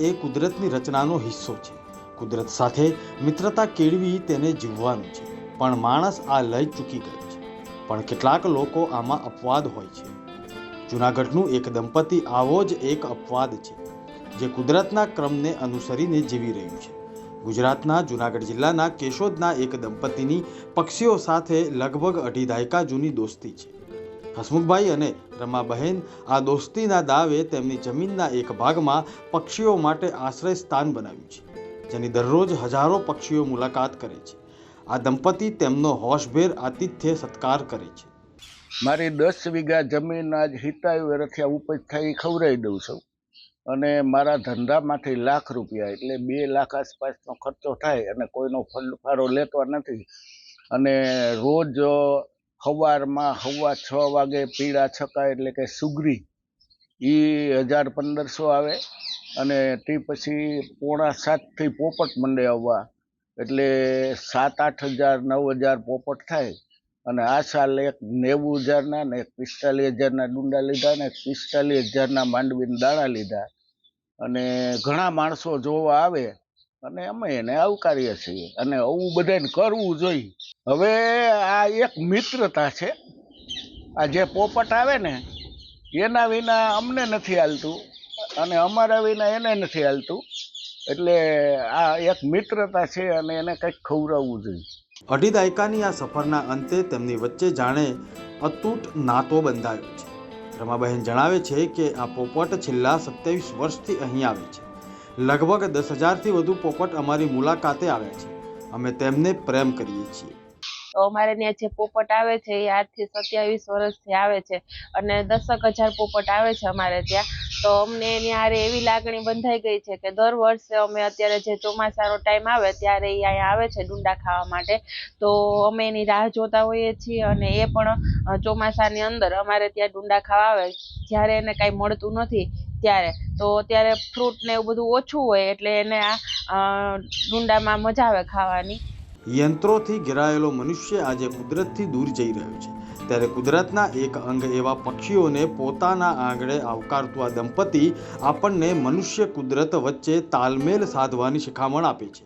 એ કુદરતની રચનાનો હિસ્સો છે. કુદરત સાથે મિત્રતા કેળવી તેને જીવવાનું છે. પણ માણસ આ લય ચૂકી ગયો છે. પણ કેટલાક લોકો આમાં અપવાદ હોય છે. જૂનાગઢનું એક દંપતી આવો જ એક અપવાદ છે, જે કુદરતના ક્રમને અનુસરીને જીવી રહ્યું છે. ગુજરાતના જૂનાગઢ જિલ્લાના કેશોદના એક દંપતીની પક્ષીઓ સાથે લગભગ અઢી દાયકા જૂની દોસ્તી છે. હસમુખભાઈ અને રમાબહેન આ દોસ્તીના દાવે તેમની જમીનના એક ભાગમાં પક્ષીઓ માટે આશ્રય સ્થાન બનાવ્યું છે, જેની દરરોજ હજારો પક્ષીઓ મુલાકાત કરે છે. આ દંપતી તેમનો હોશભેર આતિથ્ય સત્કાર કરે છે. મારી દસ વીઘા જમીન આજ હિતાયુ વેરથિયા ઉપજ થાય એ ખવડાવી દઉં છું. અને મારા ધંધામાંથી લાખ રૂપિયા, એટલે બે લાખ આસપાસનો ખર્ચો થાય અને કોઈનો ફાળો લેતો નથી. અને રોજ સવારમાં સવા છ વાગે પીળા છકા એટલે કે સુગરી એ હજાર પંદરસો આવે અને તે પછી પોણા સાતથી પોપટ મંડે આવવા. એટલે સાત, આઠ હજાર, નવ હજાર પોપટ થાય અને આ સાલ એક નેવું હજારના ને એક પિસ્તાલીસ હજારના ડુંડા લીધા ને પિસ્તાલીસ હજારના માંડવીના દાણા લીધા. અને ઘણા માણસો જોવા આવે અને અમે એને આવકારીએ છીએ. અને આવું બધાને કરવું જોઈએ. હવે આ એક મિત્રતા છે. આ જે પોપટ આવે ને, એના વિના અમને નથી હાલતું. અને અમારા વિના એને નથી હાલતું. એટલે આ એક મિત્રતા છે અને એને કંઈક ખવડાવવું જોઈએ. અઢી દાયકાની આ સફરના અંતે તેમની વચ્ચે જાણે અતૂટ નાતો બંધાયો છે. રમાબહેન જણાવે છે કે આ પોપટ છેલ્લા સત્યાવીસ વર્ષથી અહીં આવે છે. લગભગ દસ હજારથી વધુ પોપટ અમારી મુલાકાતે આવે છે. અમે તેમને પ્રેમ કરીએ છીએ. અમારે ત્યાં જે પોપટ આવે છે એ આજથી સત્યાવીસ વર્ષથી આવે છે અને દસક હજાર પોપટ આવે છે અમારે ત્યાં. તો અમને એની હારે એવી લાગણી બંધાઈ ગઈ છે કે દર વર્ષે અમે અત્યારે જે ચોમાસાનો ટાઈમ આવે ત્યારે એ અહીંયા આવે છે ડુંડા ખાવા માટે. તો અમે એની રાહ જોતા હોઈએ છીએ અને એ પણ ચોમાસાની અંદર અમારે ત્યાં ડુંડા ખાવા આવે. જ્યારે એને કાંઈ મળતું નથી ત્યારે. તો ત્યારે ફ્રૂટ ને એવું બધું ઓછું હોય એટલે એને ડુંડામાં મજા આવે ખાવાની. યંત્રોથી ઘેરાયેલો મનુષ્ય આજે કુદરતથી દૂર જઈ રહ્યો છે. ત્યારે કુદરતના એક અંગ એવા પક્ષીઓને પોતાના આંગણે આવકારતું આ દંપતી આપણને મનુષ્ય કુદરત વચ્ચે તાલમેલ સાધવાની શિખામણ આપે છે.